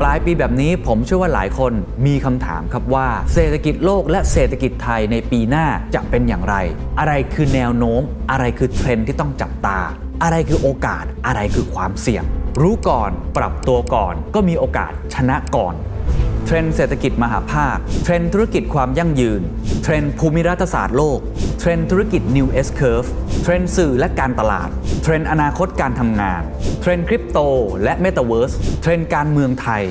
ปลายปีแบบนี้ผมเชื่อว่าหลายคนมีคำถามครับว่า เศรษฐกิจโลกและเศรษฐกิจไทยในปีหน้าจะเป็นอย่างไร อะไรคือแนวโน้ม อะไรคือเทรนด์ที่ต้องจับตา อะไรคือโอกาสอะไรคือความเสี่ยง รู้ก่อนปรับตัวก่อน ก็มีโอกาสชนะก่อน เทรนด์เศรษฐกิจมหาภาค เทรนด์ธุรกิจความยั่งยืน เทรนด์ภูมิรัฐศาสตร์โลก เทรนด์ธุรกิจ New S Curve เทรนด์สื่อและการตลาด เทรนด์อนาคตการทำงาน เทรนด์คริปโตและ Metaverse เทรนด์การเมืองไทย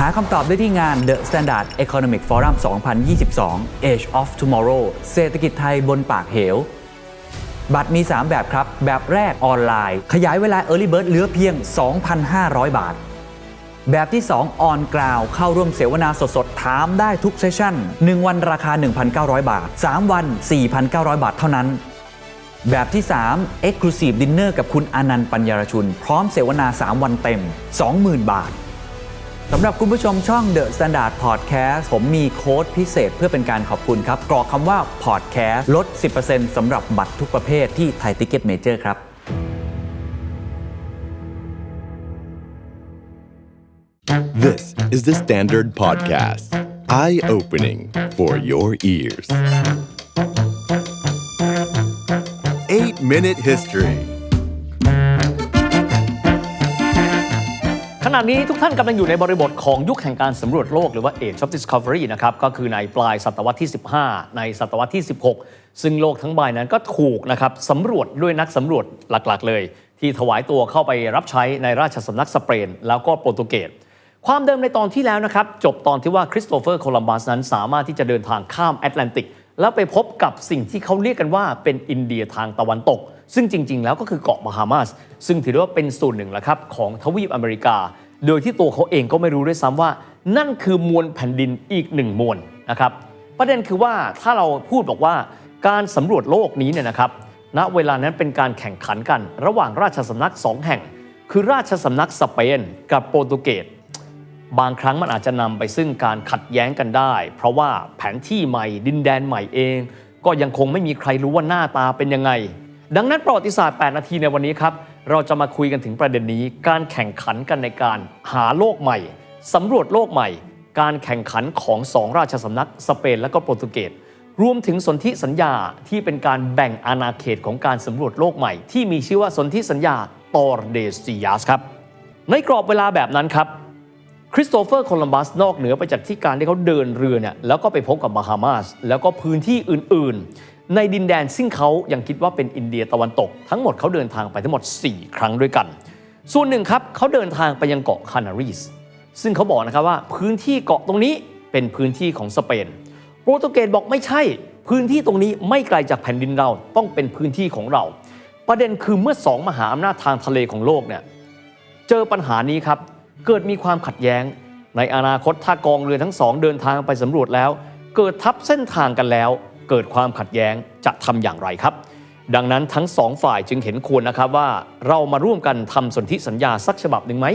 หาคำตอบได้ที่งาน The Standard Economic Forum 2022 Age of Tomorrow เศรษฐกิจไทยบนปากเหวบัตรมี 3 แบบครับ แบบแรกออนไลน์ ขยายเวลา Early Bird เหลือเพียง 2,500 บาท แบบที่ 2 on ground เข้าร่วมเสวนาสดๆ ถามได้ทุกเซสชั่น 1 วันราคา 1,900 บาท 3 วัน 4,900 บาทเท่านั้น แบบที่ 3 Exclusive Dinner กับคุณอนันต์ปัญญารชุน พร้อมเสวนา 3 วันเต็ม 20,000 บาทสำหรับคุณผู้ชมช่อง The Standard Podcast ผมมีโค้ดพิเศษเพื่อเป็นการขอบคุณครับ กรอกคำว่า Podcast ลด 10%สำหรับบัตรทุกประเภทที่ไทยติเก็ตเมเจอร์ครับ This is the Standard Podcast. Eye opening for your ears. Eight Minute History. ขณะนี้ทุกท่านกำลังอยู่ในบริบทของยุคแห่งการสำรวจโลกหรือว่า Age of Discovery นะครับ ก็คือในปลายศตวรรษที่ 15 ในศตวรรษที่ 16 ซึ่งโลกทั้งใบนั้นก็ถูกนะครับสำรวจด้วยนักสำรวจหลักๆ เลย ที่ถวายตัวเข้าไปรับใช้ในราชสำนักสเปน แล้วก็โปรตุเกส ความเดิมในตอนที่แล้วนะครับ จบตอนที่ว่าคริสโตเฟอร์โคลัมบัสนั้นสามารถที่จะเดินทางข้ามแอตแลนติก แล้วไปพบกับสิ่งที่เขาเรียกกันว่าเป็นอินเดียทางตะวันตก ซึ่งจริง ๆ แล้วก็คือเกาะบาฮามาสซึ่งถือว่าเป็นส่วนหนึ่งละครับของทวีปอเมริกา โดยที่ตัวเขาเองก็ไม่รู้ด้วยซ้ำว่า นั่นคือมวลแผ่นดินอีกหนึ่งมวลนะครับประเด็นคือว่าถ้าเราพูดบอกว่าการสำรวจโลกนี้เนี่ยนะครับณเวลานั้นเป็นการแข่งขันกัน ระหว่างราชสำนักสองแห่ง คือราชสำนักสเปนกับโปรตุเกส บางครั้งมันอาจจะนำไปซึ่งการขัดแย้งกันได้ เพราะว่าแผนที่ใหม่ดินแดนใหม่เอง ก็ยังคงไม่มีใครรู้ว่าหน้าตาเป็นยังไง ดังนั้นประวัติศาสตร์ 8 นาทีในวันนี้ครับ เราจะมาคุยกันถึงประเด็นนี้ การแข่งขันกันในการหาโลกใหม่สำรวจโลกใหม่ การแข่งขันของสองราชสำนักสเปนและก็โปรตุเกสรวมถึงสนธิสัญญาที่เป็นการแบ่งอาณาเขตของการสำรวจโลกใหม่ ที่มีชื่อว่าสนธิสัญญาตอร์เดซิยัสครับในกรอบเวลาแบบนั้นครับ คริสโตเฟอร์โคลัมบัสนอกเหนือไปจากที่การที่เขาเดินเรือเนี่ยแล้วก็ไปพบกับบาฮามาสแล้วก็พื้นที่อื่นๆ ในดินแดนซึ่งเขายังคิดว่าเป็นอินเดียตะวันตก ทั้งหมดเขาเดินทางไปทั้งหมด 4 ครั้งด้วยกัน ส่วนหนึ่งครับเขาเดินทางไปยังเกาะคานารีสซึ่งเขาบอกนะครับว่าพื้นที่เกาะตรงนี้เป็นพื้นที่ของสเปน โปรตุเกสบอกไม่ใช่ พื้นที่ตรงนี้ไม่ไกลจากแผ่นดินเราต้องเป็นพื้นที่ของเรา ประเด็นคือเมื่อสองมหาอำนาจทางทะเลของโลกเนี่ยเจอปัญหานี้ครับ เกิดมีความขัดแย้ง ในอนาคตถ้ากองเรือทั้งสองเดินทางไปสำรวจแล้ว เกิดทับเส้นทางกันแล้ว เกิดความขัดแย้งจะทำอย่างไรครับ ดังนั้นทั้งสองฝ่ายจึงเห็นควรนะครับว่าเรามาร่วมกันทำสนธิสัญญาสักฉบับหนึ่งไหม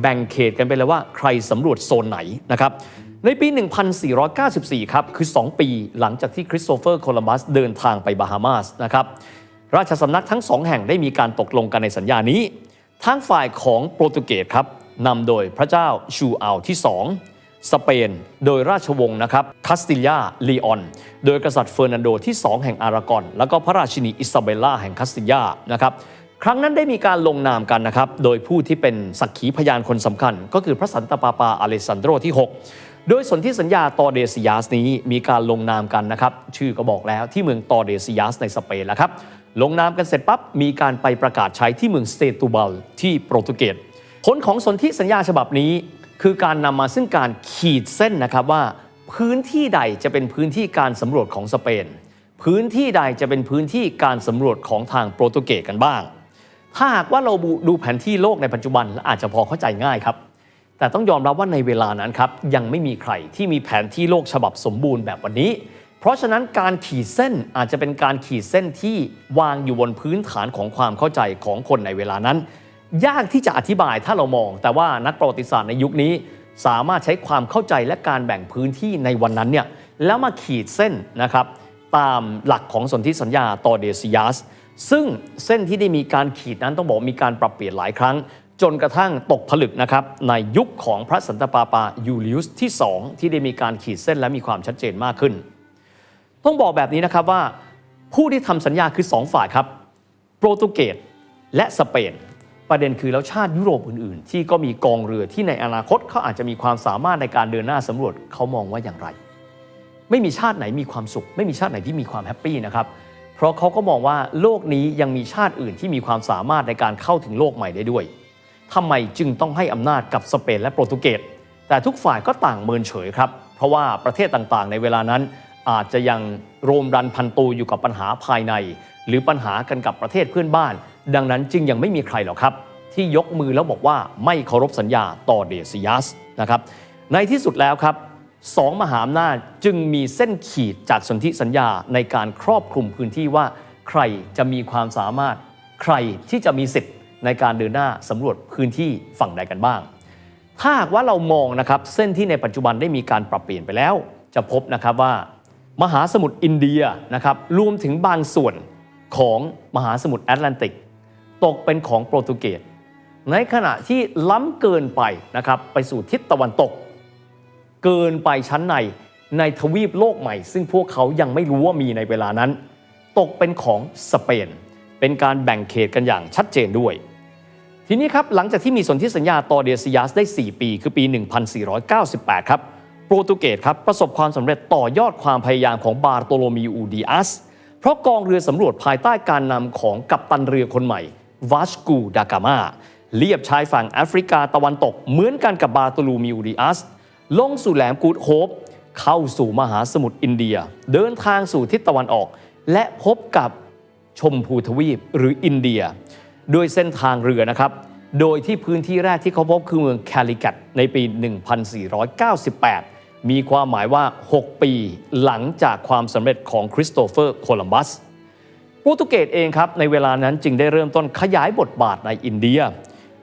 แบ่งเขตกันไปเลยว่าใครสำรวจโซนไหนนะครับในปี 1494 ครับ คือ 2 ปีหลังจากที่คริสโตเฟอร์ โคลัมบัสเดินทางไปบาฮามาสนะครับ ราชสำนักทั้งสองแห่งได้มีการตกลงกันในสัญญานี้ ทางฝ่ายของโปรตุเกสครับ นำโดยพระเจ้าชูอัลที่2สเปน โดยราชวงศ์นะครับคาสติลยาลีออน โดยกษัตริย์เฟอร์นันโดที่ 2 แห่งอารากอน แล้วก็พระราชินีอิซาเบลล่าแห่งคาสติลยานะครับครั้งนั้นได้มีการลงนามกันนะครับ โดยผู้ที่เป็นสักขีพยานคนสำคัญ ก็คือพระสันตะปาปาอเลซันโดรที่ 6 โดยสนธิสัญญาตอเดซิยาสนี้มีการลงนามกันนะครับ ชื่อก็บอกแล้วที่เมืองตอเดซิยาสในสเปนแล้วครับ ลงนามกันเสร็จปั๊บมีการไปประกาศใช้ที่เมืองเซตูบัลที่โปรตุเกส ผลของสนธิสัญญาฉบับนี้ คือการนำมาซึ่งการขีดเส้นนะครับว่า พื้นที่ใดจะเป็นพื้นที่การสำรวจของสเปน พื้นที่ใดจะเป็นพื้นที่การสำรวจของทางโปรตุเกสกันบ้าง ถ้าหากว่าเราดูแผนที่โลกในปัจจุบันอาจจะพอเข้าใจง่ายครับแต่ต้องยอมรับว่าในเวลานั้นครับยังไม่มีใครที่มีแผนที่โลกฉบับสมบูรณ์แบบวันนี้ เพราะฉะนั้นการขีดเส้นอาจจะเป็นการขีดเส้นที่วางอยู่บนพื้นฐานของความเข้าใจของคนในเวลานั้น ยากที่จะอธิบายถ้าเรามอง แต่ว่านักประวัติศาสตร์ในยุคนี้ สามารถใช้ความเข้าใจและการแบ่งพื้นที่ในวันนั้นเนี่ยแล้วมาขีดเส้นนะครับตามหลักของสนธิสัญญาตอเดซิยัสซึ่งเส้นที่ได้มีการขีดนั้นต้องบอกมีการปรับเปลี่ยนหลายครั้ง จนกระทั่งตกผลึกนะครับในยุคของพระสันตะปาปายูลิอุสที่ 2 ที่ได้มีการขีดเส้นและมีความชัดเจนมากขึ้น ต้องบอกแบบนี้นะครับว่าผู้ที่ทำสัญญาคือ 2 ฝ่ายครับ โปรตุเกสและสเปน ประเด็นคือแล้วชาติยุโรปอื่นๆ ที่ก็มีกองเรือที่ในอนาคตเขาอาจจะมีความสามารถในการเดินหน้าสำรวจเขามองว่าอย่างไร ไม่มีชาติไหนมีความสุข ไม่มีชาติไหนที่มีความแฮปปี้นะครับเพราะเขาก็มองว่าโลกนี้ยังมีชาติอื่นที่มีความสามารถในการเข้าถึงโลกใหม่ได้ด้วยทำไมจึงต้องให้อำนาจกับสเปนและโปรตุเกสแต่ทุกฝ่ายก็ต่างเมินเฉยครับ เพราะว่าประเทศต่างๆ ในเวลานั้น อาจจะยังโรมรันพันตูอยู่กับปัญหาภายใน หรือปัญหากันกับประเทศเพื่อนบ้าน ดังนั้นจึงยังไม่มีใครหรอกครับ ที่ยกมือแล้วบอกว่าไม่เคารพสัญญาต่อเดซิยัสนะครับในที่สุดแล้วครับสองมหาอำนาจจึงมีเส้นขีดจากสนธิสัญญาในการครอบคลุมพื้นที่ว่า ใครจะมีความสามารถ ใครที่จะมีสิทธิ์ในการเดินหน้าสำรวจพื้นที่ฝั่งใดกันบ้าง ถ้าหากว่าเรามองนะครับเส้นที่ในปัจจุบันได้มีการปรับเปลี่ยนไปแล้ว จะพบนะครับว่า มหาสมุทรอินเดียนะครับรวมถึงบางส่วนของมหาสมุทรแอตแลนติก ตกเป็นของโปรตุเกสในขณะที่ล้ำเกินไปนะครับไปสู่ทิศตะวันตก เกินไปชั้นในในทวีปโลกใหม่ ซึ่งพวกเขายังไม่รู้ว่ามีในเวลานั้น ตกเป็นของสเปน เป็นการแบ่งเขตกันอย่างชัดเจนด้วย ทีนี้ครับหลังจากที่มีสนธิสัญญาตอเดซิยัสได้ 4 ปี คือปี 1498 ครับโปรตุเกสครับประสบความสำเร็จต่อยอดความพยายามของบาร์โตโลมิอูดิอัสเพราะกองเรือสำรวจภายใต้การนำของกัปตันเรือคนใหม่ วาสกูดากามาเลียบชายฝั่งแอฟริกาตะวันตกเหมือนกันกับบาตโลมิอูดิอัส ลงสู่แหลมกูดโฮปเข้าสู่มหาสมุทรอินเดีย เดินทางสู่ทิศตะวันออก และพบกับชมพูทวีปหรืออินเดียโดยเส้นทางเรือนะครับ โดยที่พื้นที่แรกที่เขาพบคือเมืองแคลิกัตในปี 1498 มีความหมายว่า 6 ปีหลังจากความสำเร็จของคริสโตเฟอร์โคลัมบัส ปรตุเกสเองครับในเวลานั้นจึงได้เริ่มต้นขยายบทบาทในอินเดีย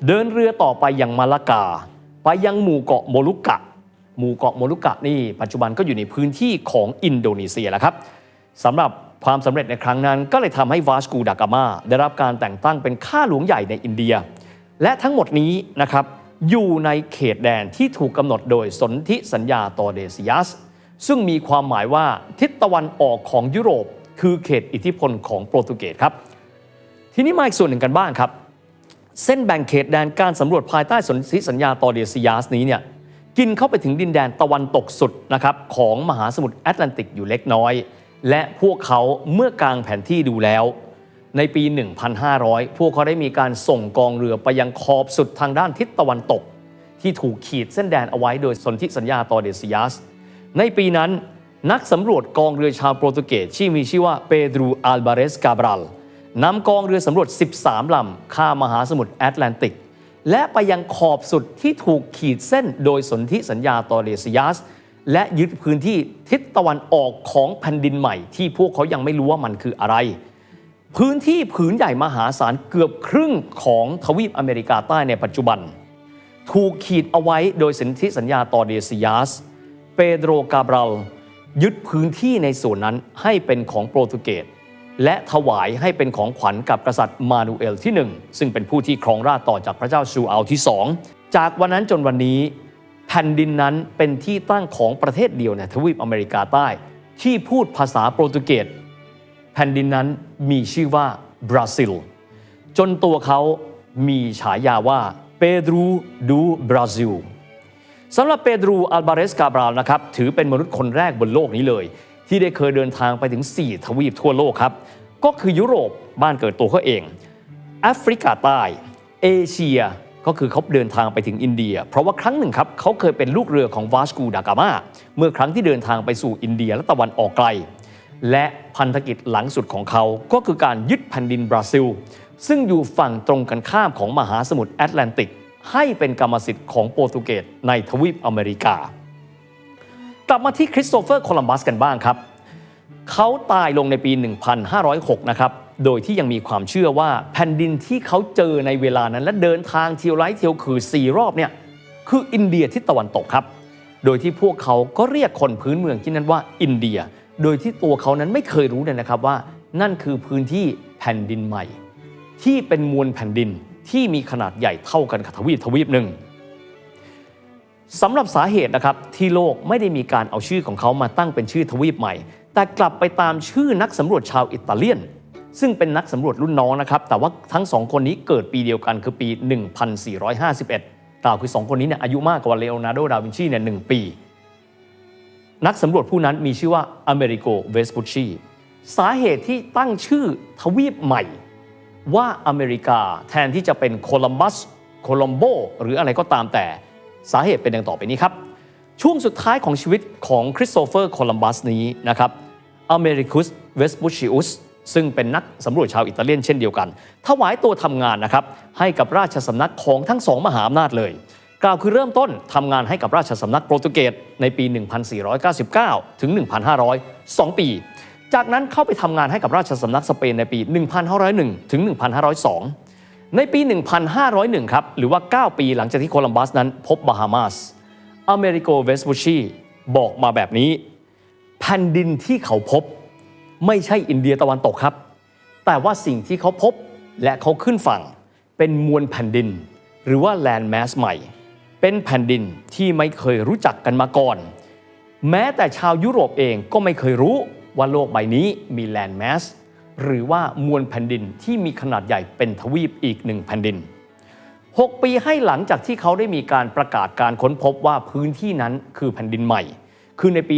เดินเรือต่อไปอยังมาลากา ไปยังหมู่เกาะโมลุกะ หมู่เกาะโมลุกะนี่ปัจจุบันก็อยู่ในพื้นที่ของอินโดนีเซียแล้วครับสำหรับความสำเร็จในครั้งนั้นก็เลยทำให้วาสกูดากามาได้รับการแต่งตั้งเป็นข้าหลวงใหญ่ในอินเดีย และทั้งหมดนี้นะครับอยู่ในเขตแดนที่ถูกกำหนดโดยสนธิสัญญาตอเดซิยัสซึ่งมีความหมายว่าทิศตะวันออกของยุโรป คือเขตอิทธิพลของโปรตุเกสครับ ทีนี้มาอีกส่วนหนึ่งกันบ้างครับ เส้นแบ่งเขตแดนการสำรวจภายใต้สนธิสัญญาตอเดซิยัสนี้เนี่ยกินเข้าไปถึงดินแดนตะวันตกสุดนะครับของมหาสมุทรแอตแลนติกอยู่เล็กน้อย และพวกเขาเมื่อกลางแผนที่ดูแล้ว ในปี 1,500 พวกเขาได้มีการส่งกองเรือไปยังขอบสุดทางด้านทิศตะวันตก ที่ถูกขีดเส้นแดนเอาไว้โดยสนธิสัญญาตอเดซิยัสในปีนั้น นักสำรวจกองเรือชาวโปรตุเกสที่มีชื่อว่าเปโดรอัลบาเรสกาบรัลนำกองเรือสำรวจ 13 ลำข้ามมหาสมุทรแอตแลนติก และไปยังขอบสุดที่ถูกขีดเส้นโดยสนธิสัญญาตอเดซิยัส และยึดพื้นที่ทิศตะวันออกของแผ่นดินใหม่ ที่พวกเขายังไม่รู้ว่ามันคืออะไร พื้นที่ผืนใหญ่มหาศาลเกือบครึ่งของทวีปอเมริกาใต้ในปัจจุบัน ถูกขีดเอาไว้โดยสนธิสัญญาตอเดซิยัส เปโดรกาบรัล ยึดพื้นที่ในส่วนนั้นให้เป็นของโปรตุเกสและถวายให้เป็นของขวัญกับกษัตริย์มานูเอลที่หนึ่งซึ่งเป็นผู้ที่ครองราชย์ต่อจากพระเจ้าชูอัลที่สองจากวันนั้นจนวันนี้ แผ่นดินนั้นเป็นที่ตั้งของประเทศเดียวในทวีปอเมริกาใต้ ที่พูดภาษาโปรตุเกสแผ่นดินนั้นมีชื่อว่าบราซิล จนตัวเขามีฉายาว่าเปโดรดูบราซิล สำหรับเปโดรูอัลบาเรสกาบราลนะครับถือเป็นมนุษย์คนแรกบนโลกนี้เลย ที่ได้เคยเดินทางไปถึง 4 ทวีปทั่วโลกครับ ก็คือยุโรปบ้านเกิดตัวเขาเองแอฟริกาใต้เอเชียก็คือเขาเดินทางไปถึงอินเดีย เพราะว่าครั้งหนึ่งครับเขาเคยเป็นลูกเรือของวาสกูดากามาเมื่อครั้งที่เดินทางไปสู่อินเดียและตะวันออกไกล และพันธกิจหลังสุดของเขาก็คือการยึดแผ่นดินบราซิล ซึ่งอยู่ฝั่งตรงกันข้ามของมหาสมุทรแอตแลนติก ให้เป็นกรรมสิทธิ์ของโปรตุเกสในทวีปอเมริกา กลับมาที่คริสโตเฟอร์โคลัมบัสกันบ้างครับ เขาตายลงในปี 1506 นะครับ โดยที่ยังมีความเชื่อว่าแผ่นดินที่เขาเจอในเวลานั้นและเดินทางเที่ยวไร้เที่ยวคือ 4 รอบเนี่ยคืออินเดียทิศตะวันตกครับ โดยที่พวกเขาก็เรียกคนพื้นเมืองที่นั่นว่าอินเดีย โดยที่ตัวเขานั้นไม่เคยรู้เลยนะครับว่า นั่นคือพื้นที่แผ่นดินใหม่ ที่เป็นมวลแผ่นดิน ที่มีขนาดใหญ่เท่ากันกับทวีปทวีปหนึ่งสำหรับสาเหตุนะครับที่โลกไม่ได้มีการเอาชื่อของเขามาตั้งเป็นชื่อทวีปใหม่ แต่กลับไปตามชื่อนักสำรวจชาวอิตาเลียน ซึ่งเป็นนักสำรวจรุ่นน้องนะครับ แต่ว่าทั้งสองคนนี้เกิดปีเดียวกันคือปี 1451กล่าวคือสองคนนี้เนี่ยอายุมากกว่าเลโอนาร์โด ดาวินชีเนี่ยหนึ่งปี นักสำรวจผู้นั้นมีชื่อว่าอเมริโก เวสปุชชีสาเหตุที่ตั้งชื่อทวีปใหม่ ว่าอเมริกาแทนที่จะเป็นโคลัมบัสโคลัมโบหรืออะไรก็ตามแต่สาเหตุเป็นดังต่อไปนี้ครับ ช่วงสุดท้ายของชีวิตของคริสโตเฟอร์โคลัมบัสนี้นะครับอเมริคุสเวสปุชิอุสซึ่งเป็นนักสำรวจชาวอิตาเลียนเช่นเดียวกัน ถวายตัวทำงานนะครับให้กับราชสำนักของทั้งสองมหาอำนาจเลย กล่าวคือเริ่มต้นทำงานให้กับราชสำนักโปรตุเกสในปี 1499 ถึง 1,500 2 ปี จากนั้นเข้าไปทำงานให้กับราชสำนักสเปนในปี 1501 ถึง 1502 ในปี 1501 ครับ หรือว่า 9 ปีหลังจากที่โคลัมบัสนั้นพบบาฮามาส อเมริโกเวสปูชีบอกมาแบบนี้ แผ่นดินที่เขาพบ ไม่ใช่อินเดียตะวันตกครับ แต่ว่าสิ่งที่เขาพบและเขาขึ้นฝั่ง เป็นมวลแผ่นดิน หรือว่าแลนด์แมสใหม่ เป็นแผ่นดินที่ไม่เคยรู้จักกันมาก่อน แม้แต่ชาวยุโรปเองก็ไม่เคยรู้ ว่าโลกใบนี้มีแลนด์แมสหรือว่ามวลแผ่นดินที่มีขนาดใหญ่เป็นทวีปอีกหนึ่งแผ่นดิน 6 ปีให้หลังจากที่เขาได้มีการประกาศการค้นพบว่าพื้นที่นั้นคือแผ่นดินใหม่ คือในปี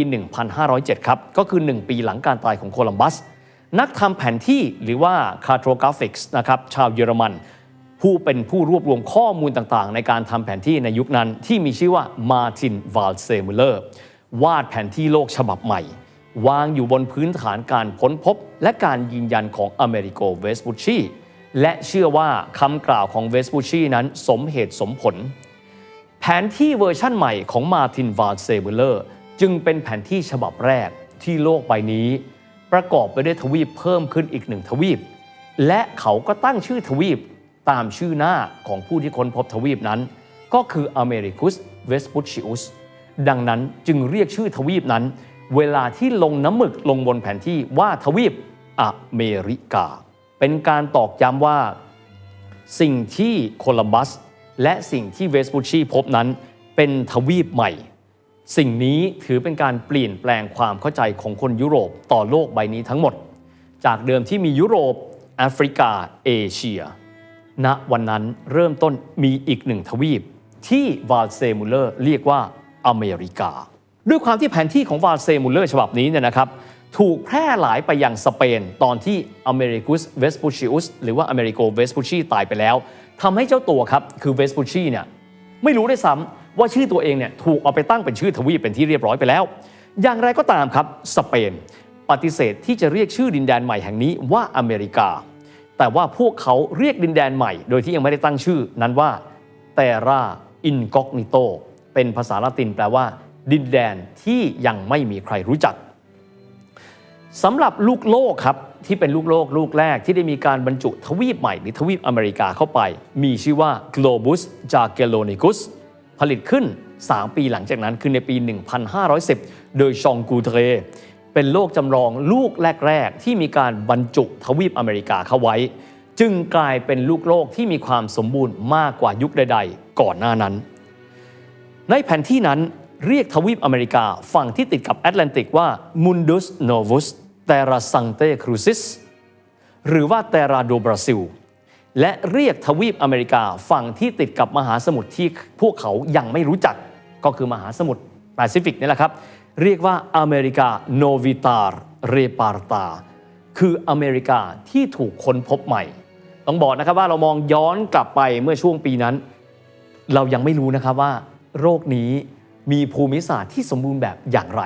1507 ครับ ก็คือ 1 ปีหลังการตายของโคลัมบัส นักทำแผนที่หรือว่า cartographics นะครับชาวเยอรมัน ผู้เป็นผู้รวบรวมข้อมูลต่างๆ ในการทำแผนที่ในยุคนั้นที่มีชื่อว่ามาร์ตินวาลเซมูเลอร์วาดแผนที่โลกฉบับใหม่ วางอยู่บนพื้นฐานการค้นพบ และการยืนยันของอเมริโกเวสปุชชีและเชื่อว่าคำกล่าวของเวสปุชชีนั้นสมเหตุสมผล แผนที่เวอร์ชั่นใหม่ของมาร์ตินวาลเซเบูเลอร์จึงเป็นแผนที่ฉบับแรกที่โลกใบนี้ ประกอบไปด้วยทวีปเพิ่มขึ้นอีกหนึ่งทวีป และเขาก็ตั้งชื่อทวีปตามชื่อหน้าของผู้ที่ค้นพบทวีปนั้น ก็คืออเมริกุสเวสปุชิอุสดังนั้นจึงเรียกชื่อทวีปนั้น เวลาที่ลงน้ำหมึกลงบนแผนที่ว่าทวีปอเมริกา เป็นการตอกย้ำว่า สิ่งที่โคลัมบัส และสิ่งที่เวสปุชีพบนั้น เป็นทวีปใหม่ สิ่งนี้ถือเป็นการเปลี่ยนแปลงความเข้าใจของคนยุโรปต่อโลกใบนี้ทั้งหมด จากเดิมที่มียุโรปแอฟริกา เอเชียณวันนั้นเริ่มต้นมีอีกหนึ่งทวีป ที่วาลเซมูเลอร์เรียกว่าอเมริกา ด้วยความที่แผนที่ของวาเซมูเลอร์ฉบับนี้เนี่ยนะครับถูกแพร่หลายไปยังสเปน ตอนที่อเมริกุสเวสปูชิอุสหรือว่าอเมริโกเวสปูชีตายไปแล้วทำให้เจ้าตัวครับคือเวสปูชีเนี่ยไม่รู้ได้วยซ้ำว่าชื่อตัวเองเนี่ยถูกเอาไปตั้งเป็นชื่อทวีปเป็นที่เรียบร้อยไปแล้ว อย่างไรก็ตามครับสเปนปฏิเสธที่จะเรียกชื่อดินแดนใหม่แห่งนี้ว่าอเมริกา แต่ว่าพวกเขาเรียกดินแดนใหม่ โดยที่ยังไม่ได้ตั้งชื่อนั้นว่า Terra Incognito เป็นภาษาละตินแปลว่า ดินแดนที่ยังไม่มีใครรู้จักสำหรับลูกโลกครับที่เป็นลูกโลกลูกแรกที่ได้มีการบรรจุทวีปใหม่หรือทวีปอเมริกาเข้าไป มีชื่อว่า Globus Jagellonicus ผลิตขึ้น 3 ปีหลังจากนั้นคือในปี 1510 โดยชองกูเทรเป็นโลกจำลองลูกแรก ๆ ที่มีการบรรจุทวีปอเมริกาเข้าไว้ จึงกลายเป็นลูกโลกที่มีความสมบูรณ์มากกว่ายุคใด ๆ ก่อนหน้านั้น ในแผนที่นั้น เรียกทวีปอเมริกาฝั่งที่ติดกับแอตแลนติกว่า Mundus Novus Terra Sancte Crucis หรือว่า Terra do Brasil และเรียกทวีปอเมริกาฝั่งที่ติดกับมหาสมุทรที่พวกเขายังไม่รู้จัก ก็คือมหาสมุทรแปซิฟิกนี่แหละครับ เรียกว่าอเมริกาโนวิตาร์เรปาร์ตาคืออเมริกาที่ถูกค้นพบใหม่ ต้องบอกนะครับว่าเรามองย้อนกลับไปเมื่อช่วงปีนั้น เรายังไม่รู้นะครับว่า โรคนี้ มีภูมิศาสตร์ที่สมบูรณ์แบบอย่างไร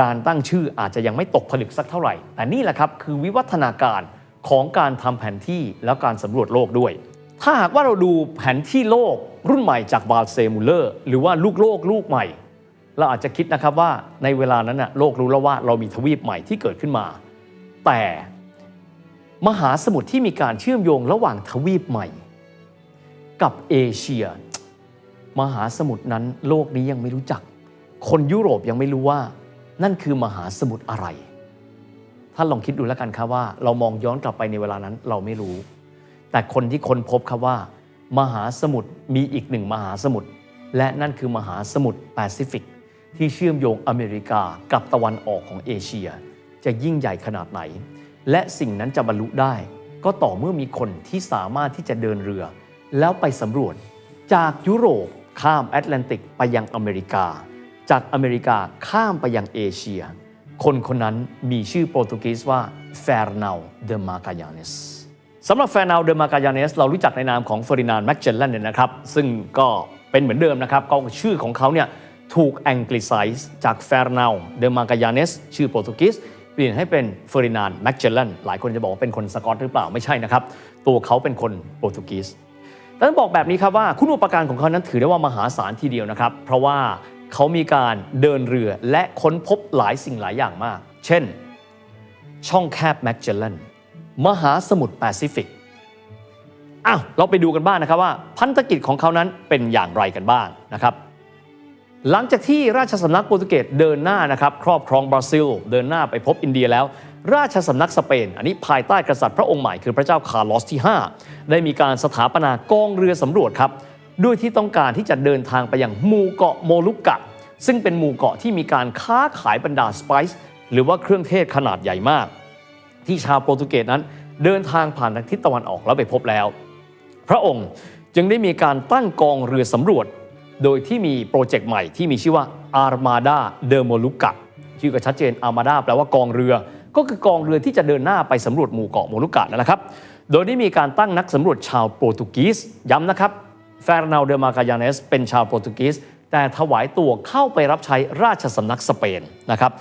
การตั้งชื่ออาจจะยังไม่ตกผลึกสักเท่าไหร่ แต่นี่แหละครับคือวิวัฒนาการของการทำแผนที่แล้วการสำรวจโลกด้วย ถ้าหากว่าเราดูแผนที่โลกรุ่นใหม่จากบาลเซมูเลอร์หรือว่าลูกโลกลูกใหม่ เราอาจจะคิดนะครับว่าในเวลานั้นนะโลกรู้แล้วว่าเรามีทวีปใหม่ที่เกิดขึ้นมา แต่มหาสมุทรที่มีการเชื่อมโยงระหว่างทวีปใหม่ กับเอเชีย มหาสมุทรนั้นโลกนี้ยังไม่รู้จัก คนยุโรปยังไม่รู้ว่า นั่นคือมหาสมุทรอะไร ท่านลองคิดดูแล้วกันครับว่า เรามองย้อนกลับไปในเวลานั้นเราไม่รู้ แต่คนที่ค้นพบครับว่า มหาสมุทรมีอีกหนึ่งมหาสมุทรและนั่นคือมหาสมุทรแปซิฟิกที่เชื่อมโยงอเมริกากับตะวันออกของเอเชีย จะยิ่งใหญ่ขนาดไหน และสิ่งนั้นจะบรรลุได้ ก็ต่อเมื่อมีคนที่สามารถที่จะเดินเรือ แล้วไปสำรวจจากยุโรป ข้ามแอตแลนติกไปยังอเมริกา จากอเมริกาข้ามไปยังเอเชีย คนคนนั้นมีชื่อโปรตุเกสว่าเฟรนัลเดมา g ายาเนสสำหรับเฟรนัลเดมา g ายาเนสเรารู้จักในนามของเฟอร์ดินานด์แมกเจลเลนเนี่ยนะครับ ซึ่งก็เป็นเหมือนเดิมนะครับก็ชื่อของเขาเนี่ยถูกแองกิไซส์จากเฟรนัลเดมา g ายาเนสชื่อโปรตุเกสเปลี่ยนให้เป็นเฟอร์ดินานด์แมกเจลเลนหลายคนจะบอกว่าเป็นคนสกอตหรือเปล่าไม่ใช่นะครับ ตัวเขาเป็นคนโปรตุเกส แต่ต้องบอกแบบนี้ครับว่าคุณอุปการของเขานั้นถือได้ว่ามหาศาลทีเดียวนะครับ เพราะว่าเขามีการเดินเรือและค้นพบหลายสิ่งหลายอย่างมาก เช่น ช่องแคบแมกเจลเลนมหาสมุทรแปซิฟิกอ้าวเราไปดูกันบ้างนะครับว่า พันธกิจของเขานั้นเป็นอย่างไรกันบ้างนะครับ หลังจากที่ราชสำนักโปรตุเกสเดินหน้านะครับ ครอบครองบราซิล เดินหน้าไปพบอินเดียแล้ว ราชสำนักสเปน อันนี้ภายใต้กษัตริย์พระองค์ใหม่คือพระเจ้าคาร์ลอสที่ 5 ได้มีการสถาปนากองเรือสำรวจครับด้วยที่ต้องการที่จะเดินทางไปยังหมู่เกาะโมลุกกะ ซึ่งเป็นหมู่เกาะที่มีการค้าขายบรรดาสไปซ์หรือว่าเครื่องเทศขนาดใหญ่มาก ที่ชาวโปรตุเกสนั้นเดินทางผ่านทางทิศตะวันออกแล้วไปพบแล้ว พระองค์จึงได้มีการตั้งกองเรือสำรวจ โดยที่มีโปรเจกต์ใหม่ที่มีชื่อว่า Armada de Molucca ชื่อก็ชัดเจน Armada แปลว่ากองเรือ ก็คือกองเรือที่จะเดินหน้าไปสำรวจหมู่เกาะโมลุกะนั่นแหละครับ โดยได้มีการตั้งนักสำรวจชาวโปรตุกีสย้ำนะครับเฟร์นัลเดมา g ายาเนสเป็นชาวโปรตุกีสแต่ถวายตัวเข้าไปรับใช้ราชสำนักสเปนนะครับ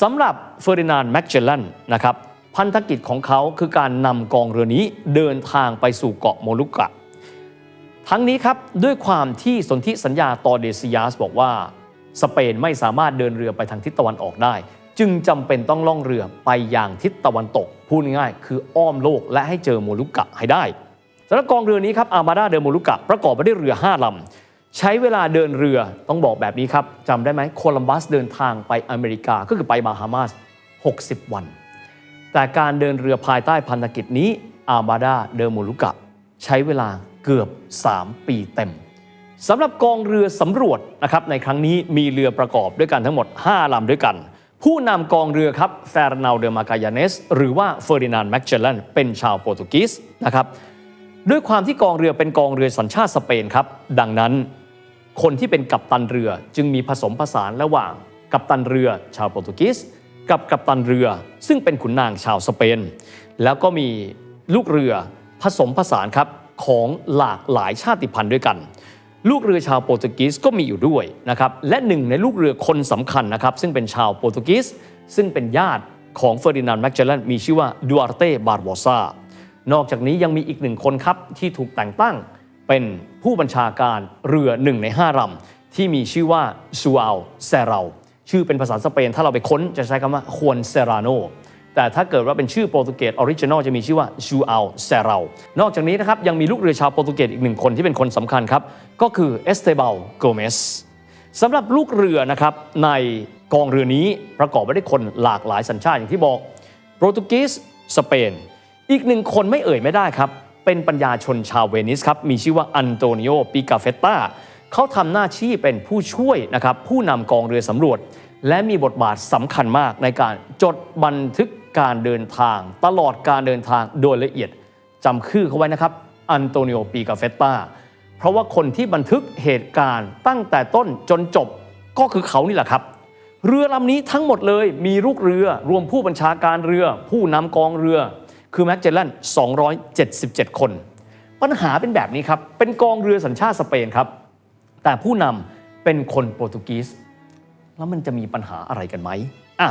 สำหรับเฟอร์ดินานด์แมกเจลลันนะครับพันธกิจของเขาคือการนำกองเรือนี้เดินทางไปสู่เกาะโมลุกะ ทั้งนี้ครับด้วยความที่สนธิสัญญาตอเดซิยาสบอกว่า สเปนไม่สามารถเดินเรือไปทางทิศตะวันออกได้ จึงจำเป็นต้องล่องเรือไปอย่างทิศตะวันตก พูดง่ายๆคืออ้อมโลกและให้เจอโมลุกะให้ได้สำหรับกองเรือนี้ครับอาร์มาดาเดอโมลุกะประกอบไปด้วยเรือ 5 ลำ ใช้เวลาเดินเรือต้องบอกแบบนี้ครับจำได้ไหมโคลัมบัสเดินทางไปอเมริกาก็คือไปบาฮามาส 60 วัน แต่การเดินเรือภายใต้พันธกิจนี้อาร์มาดาเดอโมลุกะ ใช้เวลาเกือบ 3 ปีเต็มสำหรับกองเรือสำรวจนะครับในครั้งนี้มีเรือประกอบด้วยกันทั้งหมด 5 ลำด้วยกัน ผู้นำกองเรือครับเฟร์นัลเดมากายาเนสหรือว่าเฟอร์ดินานด์แมกเจลลันเป็นชาวโปรตุกีสนะครับด้วยความที่กองเรือเป็นกองเรือสัญชาติสเปนครับ ดังนั้นคนที่เป็นกัปตันเรือจึงมีผสมผสานระหว่างกัปตันเรือชาวโปรตุกีสกับกัปตันเรือ ซึ่งเป็นขุนนางชาวสเปน แล้วก็มีลูกเรือผสมผสานครับของหลากหลายชาติพันธุ์ด้วยกัน ลูกเรือชาวโปรตุเกสก็มีอยู่ด้วยนะครับและหนึ่งในลูกเรือคนสำคัญนะครับซึ่งเป็นชาวโปรตุเกสซึ่งเป็นญาติของเฟอร์ดินานด์แมกเจลลันมีชื่อว่าดูอาร์เต้บาร์โบซานอกจากนี้ยังมีอีกหนึ่งคนครับที่ถูกแต่งตั้งเป็นผู้บัญชาการเรือหนึ่งในห้าลำที่มีชื่อว่าซูอัลเซราชื่อเป็นภาษาสเปนถ้าเราไปค้นจะใช้คำว่าควนเซราโน แต่ถ้าเกิดว่าเป็นชื่อโปรตุเกสออริจินอลจะมีชื่อว่าชูอัลเซรานอกจากนี้นะครับยังมีลูกเรือชาวโปรตุเกสอีกหนึ่งคนที่เป็นคนสำคัญครับ ก็คือเอสเตเบลโกเมสสำหรับลูกเรือนะครับในกองเรือนี้ประกอบไปด้วยคนหลากหลายสัญชาติอย่างที่บอกโปรตุเกสสเปน อีกหนึ่งคนไม่เอ่ยไม่ได้ครับ เป็นปัญญาชนชาวเวนิสครับ มีชื่อว่าอันโตนิโอปิกาเฟตตาเขาทำหน้าที่เป็นผู้ช่วยนะครับ ผู้นำกองเรือสำรวจ และมีบทบาทสำคัญมากในการจดบันทึก การเดินทาง ตลอดการเดินทางโดยละเอียดจำชื่อเขาไว้นะครับ อันโตนิโอปิกาเฟตตาเพราะว่าคนที่บันทึกเหตุการณ์ตั้งแต่ต้นจนจบก็คือเขานี่แหละครับ เรือลำนี้ทั้งหมดเลยมีลูกเรือรวมผู้บัญชาการเรือ ผู้นำกองเรือ คือแม็กเจลัน277 คน ปัญหาเป็นแบบนี้ครับ เป็นกองเรือสัญชาติสเปนครับ แต่ผู้นำเป็นคนโปรตุกีสแล้วมันจะมีปัญหาอะไรกันไหมอะ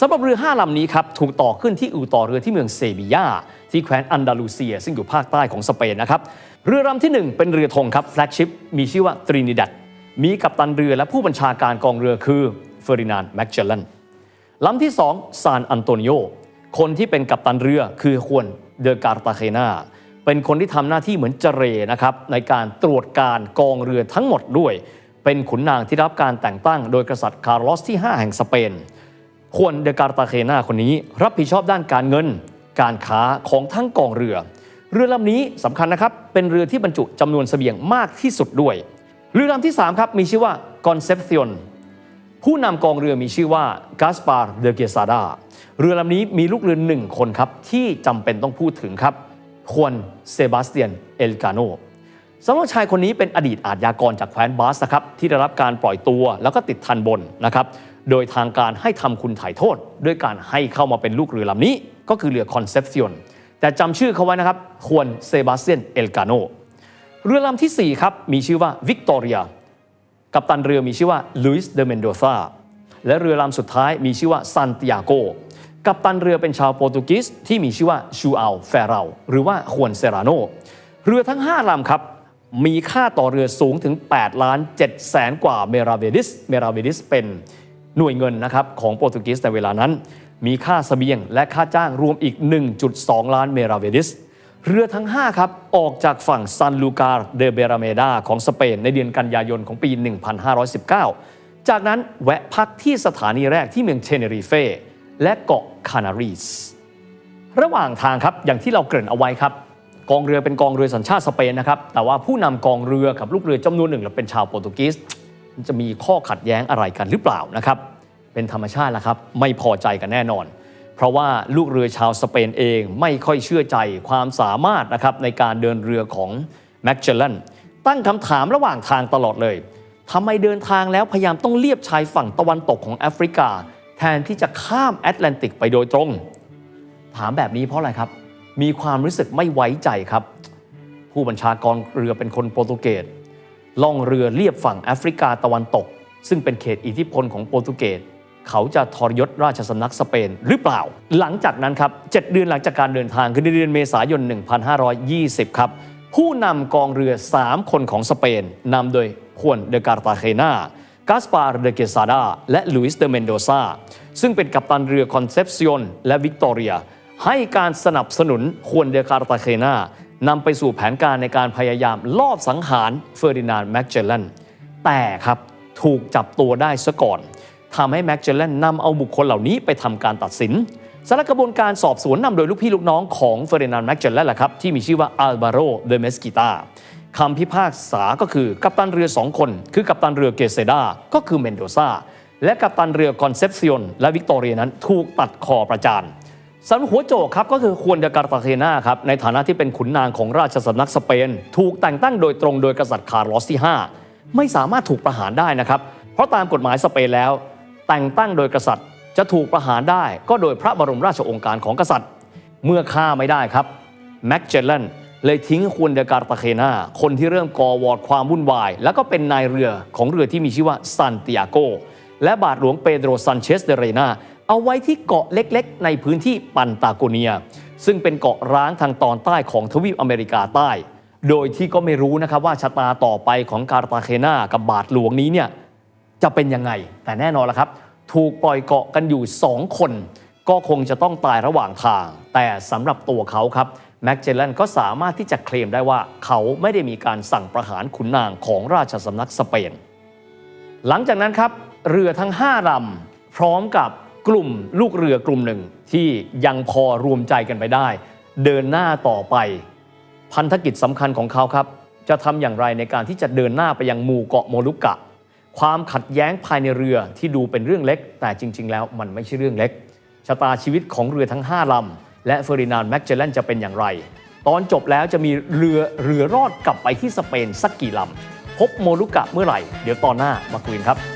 สำหรับเรือ5ลำนี้ครับถูกต่อขึ้นที่อู่ต่อเรือที่เมืองเซบียา ที่แคว้นอันดาลูเซีย ซึ่งอยู่ภาคใต้ของสเปนนะครับเรือลำที่ 1 เป็นเรือธงครับแฟลกชิพมีชื่อว่าตรินิดัดมีกัปตันเรือและผู้บัญชาการกองเรือคือเฟอร์ดินานด์แมกเจลันลำที่2ซานอันโตนิโอคนที่เป็นกัปตันเรือคือควนเดอการตาเคนาเป็นคนที่ทำหน้าที่เหมือนเจเรนะครับในการตรวจการกองเรือทั้งหมดด้วย เป็นขุนนางที่รับการแต่งตั้งโดยกษัตริย์คาร์ลอสที่ 5 แห่งสเปน ควนเดอการตาเคนาคนนี้ รับผิดชอบด้านการเงิน การค้าของทั้งกองเรือ เรือลำนี้สำคัญนะครับ เป็นเรือที่บรรจุจำนวนเสบียงมากที่สุดด้วย เรือลำที่ 3 ครับ มีชื่อว่า Concepcion ผู้นำกองเรือมีชื่อว่า Gaspar de Quesada เรือลำนี้มีลูกเรือหนึ่งคนครับ ที่จำเป็นต้องพูดถึงครับ ควนเซบาสเตียนเอลกาโนสำหรับชายคนนี้เป็นอดีตอาชญากรจากแคว้นบาสนะครับที่ได้รับการปล่อยตัวแล้วก็ติดทันบนนะครับ โดยทางการให้ทำคุณถ่ายโทษ ด้วยการให้เข้ามาเป็นลูกเรือลำนี้ ก็คือเรือคอนเซปซิอนแต่จำชื่อเขาไว้นะครับควนเซบาสเตียนเอลกาโนเรือลำทีสี่ 4 ครับ มีชื่อว่าวิกตอเรียกัปตันเรือมีชื่อว่าลุยส์เดเมนโดซาและเรือลำสุดท้ายมีชื่อว่าซานติอาโกกัปตันเรือเป็นชาวโปรตุเกสที่มีชื่อว่าชูอัลเฟราหรือว่าควนเซราโนเรือทั้ง 5ลำครับมีค่าต่อเรือสูงถึง 8 ล้าน7แสนกว่าเมราเวดิส เมราเวดิสเป็น หน่วยเงินนะครับของโปรตุเกสในเวลานั้น มีค่าสเสบียงและค่าจ้างรวมอีก 1.2 ล้านเมราเวดิส เรือทั้ง 5 ครับ ออกจากฝั่งซันลูกาเดเบราเมดาของสเปนในเดือนกันยายนของปี 1519 จากนั้นแวะพักที่สถานีแรกที่เมืองเทเนริเฟและเกาะคานารีสระหว่างทางครับอย่างที่เราเกริ่นเอาไว้ครับ กองเรือเป็นกองเรือสัญชาติสเปนนะครับแต่ว่าผู้นำกองเรือกับลูกเรือจำนวนหนึ่งเป็นชาวโปรตุเกส จะมีข้อขัดแย้งอะไรกันหรือเปล่านะครับ เป็นธรรมชาติแล้วครับ ไม่พอใจกันแน่นอน เพราะว่าลูกเรือชาวสเปนเองไม่ค่อยเชื่อใจความสามารถนะครับในการเดินเรือของแมกเจลลันตั้งคำถามระหว่างทางตลอดเลยทำไมเดินทางแล้วพยายามต้องเลียบชายฝั่งตะวันตกของแอฟริกา แทนที่จะข้ามแอตแลนติกไปโดยตรง ถามแบบนี้เพราะอะไรครับ มีความรู้สึกไม่ไว้ใจครับ ผู้บัญชากรเรือเป็นคนโปรตุเกส ล่องเรือเลียบฝั่งแอฟริกาตะวันตก ซึ่งเป็นเขตอิทธิพลของโปรตุเกสเขาจะทรยศราชสำนักสเปนหรือเปล่า หลังจากนั้นครับ 7 เดือนหลังจากการเดินทางคือในเดือนเมษายน 1520 ครับ ผู้นำกองเรือ 3 คนของสเปนนำโดยควนเดกาตาเคนากาสปาร์เดเกซาดาและลุยส์เดเมนโดซาซึ่งเป็นกัปตันเรือคอนเซปซิอนและวิกตอเรีย ให้การสนับสนุนควนเดกาตาเคนา นำไปสู่แผนการในการพยายามลอบสังหารเฟอร์ดินานด์แมกเจลลันแต่ครับถูกจับตัวได้ซะก่อนทำให้แมกเจลลันนำเอาบุคคลเหล่านี้ไปทำการตัดสินสารกระบวนการสอบสวนนำโดยลูกพี่ลูกน้องของเฟอร์ดินานด์แมกเจลลันแหละครับที่มีชื่อว่าอัลบาโรเดเมสกิตาคำพิพากษาก็คือกัปตันเรือสองคน คือกัปตันเรือเกเซดาก็คือเมนโดซาและกัปตันเรือคอนเซปซิออนและวิกตอเรียนั้นถูกตัดคอประจาน สำหรับหัวโจกครับก็คือควรเดการตาเคนาครับในฐานะที่เป็นขุนนางของราชสำนักสเปน ถูกแต่งตั้งโดยตรงโดยกษัตริย์คาร์ลอสที่ 5 ไม่สามารถถูกประหารได้นะครับ เพราะตามกฎหมายสเปนแล้ว แต่งตั้งโดยกษัตริย์จะถูกประหารได้ ก็โดยพระบรมราชองค์การของกษัตริย์ เมื่อฆ่าไม่ได้ครับแม็กเจลเลนเลยทิ้งควรเดการตาเคนาคนที่เริ่มก่อวอร์ดความวุ่นวาย แล้วก็เป็นนายเรือของเรือที่มีชื่อว่าซานติอาโกและบาทหลวงเปโดรซันเชสเดเรนา เอาไว้ที่เกาะเล็กๆ ในพื้นที่ปันตาโกเนีย ซึ่งเป็นเกาะร้างทางตอนใต้ของทวีปอเมริกาใต้ โดยที่ก็ไม่รู้นะครับว่าชะตาต่อไปของการตาเคนากับบาทหลวงนี้เนี่ยจะเป็นยังไง แต่แน่นอนละครับ ถูกปล่อยเกาะกันอยู่ 2 คน ก็คงจะต้องตายระหว่างทาง แต่สำหรับตัวเขาครับแม็กเจลเลนก็สามารถที่จะเคลมได้ว่าเขาไม่ได้มีการสั่งประหารขุนนางของราชสำนักสเปน หลังจากนั้นครับ เรือทั้ง 5ลำพร้อมกับ กลุ่มลูกเรือกลุ่มหนึ่งที่ยังพอรวมใจกันไปได้ เดินหน้าต่อไป พันธกิจสำคัญของเขาครับ จะทำอย่างไรในการที่จะเดินหน้าไปยังหมู่เกาะโมลุกะ ความขัดแย้งภายในเรือที่ดูเป็นเรื่องเล็ก แต่จริง ๆ แล้วมันไม่ใช่เรื่องเล็กชะตาชีวิตของเรือทั้ง 5ลำและเฟอร์ดินานด์แมกเจลเลนจะเป็นอย่างไร ตอนจบแล้วจะมีเรือเรือรอดกลับไปที่สเปนสักกี่ลำพบโมลุกะเมื่อไหร่ เดี๋ยวตอนหน้ามาคุยกันครับ